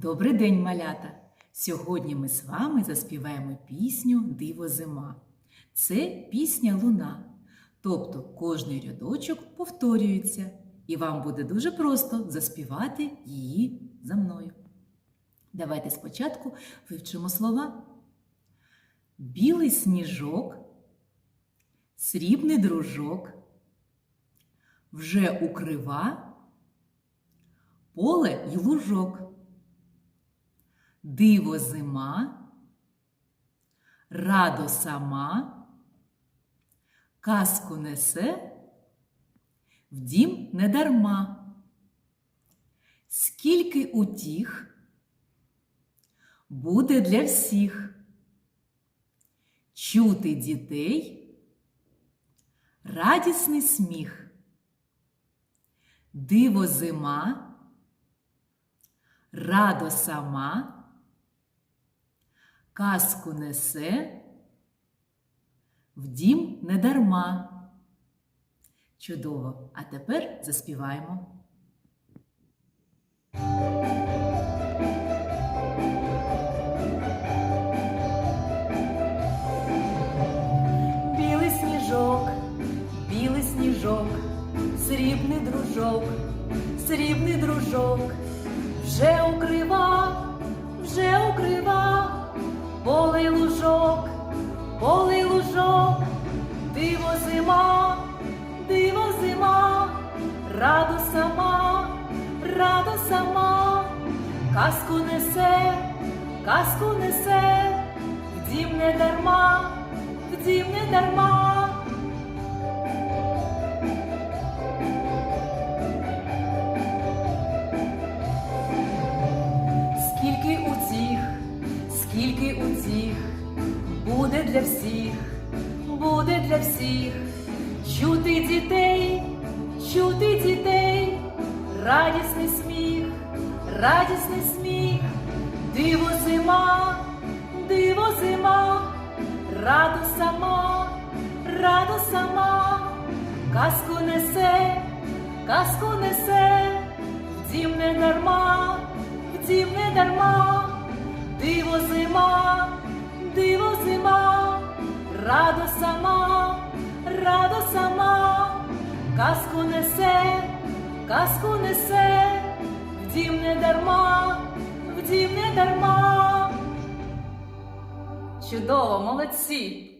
Добрий день, малята! Сьогодні ми з вами заспіваємо пісню Диво зима. Це пісня луна. Тобто кожний рядочок повторюється, і вам буде дуже просто заспівати її за мною. Давайте спочатку вивчимо слова. Білий сніжок, срібний дружок, вже укрива, поле й лужок. Диво зима, радо сама, казку несе, в дім не дарма. Скільки утіх буде для всіх чути дітей, радісний сміх, диво зима, радо сама казку несе, в дім не дарма. Чудово! А тепер заспіваємо. Білий сніжок, білий сніжок, срібний дружок, срібний дружок, вже укрива, радо сама, казку несе, казку несе, в дім не дарма, в дім не дарма. Скільки утіх, скільки утіх, буде для всіх, буде для всіх, чути дітей, чути дітей, радісний сміх, радісний сміх, диво зима, диво зима, радо сама, радо сама, казку несе, казку несе, дім не дарма, дім не дарма. Диво зима, диво зима, радо сама, радо сама, казку несе, казку несе, в дім не дарма, в дім не дарма. Чудово, молодці!